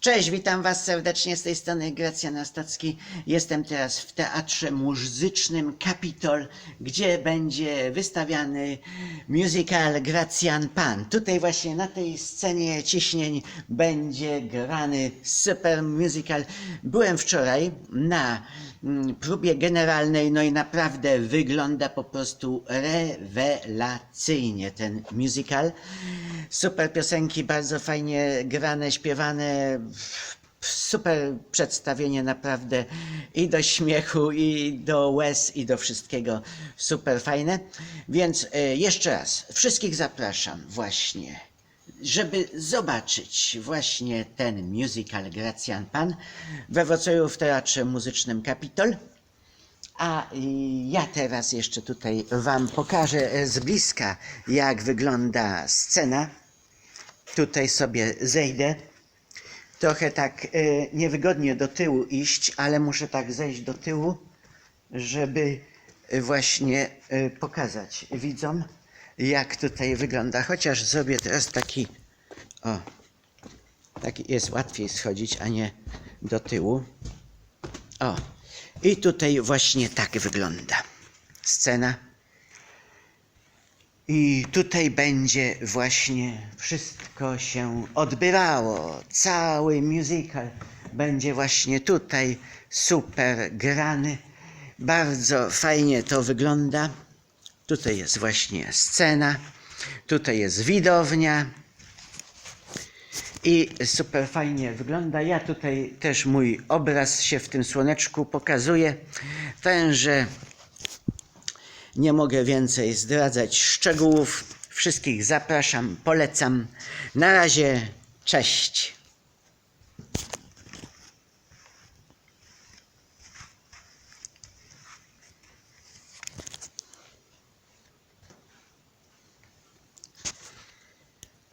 Cześć, witam Was serdecznie z tej strony Gracjan Ostacki. Jestem teraz w Teatrze Muzycznym Capitol, gdzie będzie wystawiany musical Gracjan Pan. Tutaj właśnie na tej scenie ciśnień będzie grany super musical. Byłem wczoraj na próbie generalnej, no i naprawdę wygląda po prostu rewelacyjnie ten musical. Super piosenki, bardzo fajnie grane, śpiewane. Super przedstawienie naprawdę i do śmiechu, i do łez, i do wszystkiego. Super fajne. Więc e, jeszcze raz, wszystkich zapraszam właśnie, żeby zobaczyć właśnie ten musical Gracjan Pan we Wrocławiu w Teatrze Muzycznym Kapitol. A ja teraz jeszcze tutaj Wam pokażę z bliska, jak wygląda scena. Tutaj sobie zejdę. Trochę tak e, niewygodnie do tyłu iść, ale muszę tak zejść do tyłu, żeby właśnie e, pokazać widzom, jak tutaj wygląda. Chociaż zrobię teraz taki, o, taki jest łatwiej schodzić, a nie do tyłu. O, i tutaj właśnie tak wygląda scena. I tutaj będzie właśnie wszystko się odbywało. Cały musical będzie właśnie tutaj super grany. Bardzo fajnie to wygląda. Tutaj jest właśnie scena. Tutaj jest widownia. I super fajnie wygląda. Ja tutaj też mój obraz się w tym słoneczku pokazuje. Węże nie mogę więcej zdradzać szczegółów. Wszystkich zapraszam, polecam. Na razie, cześć.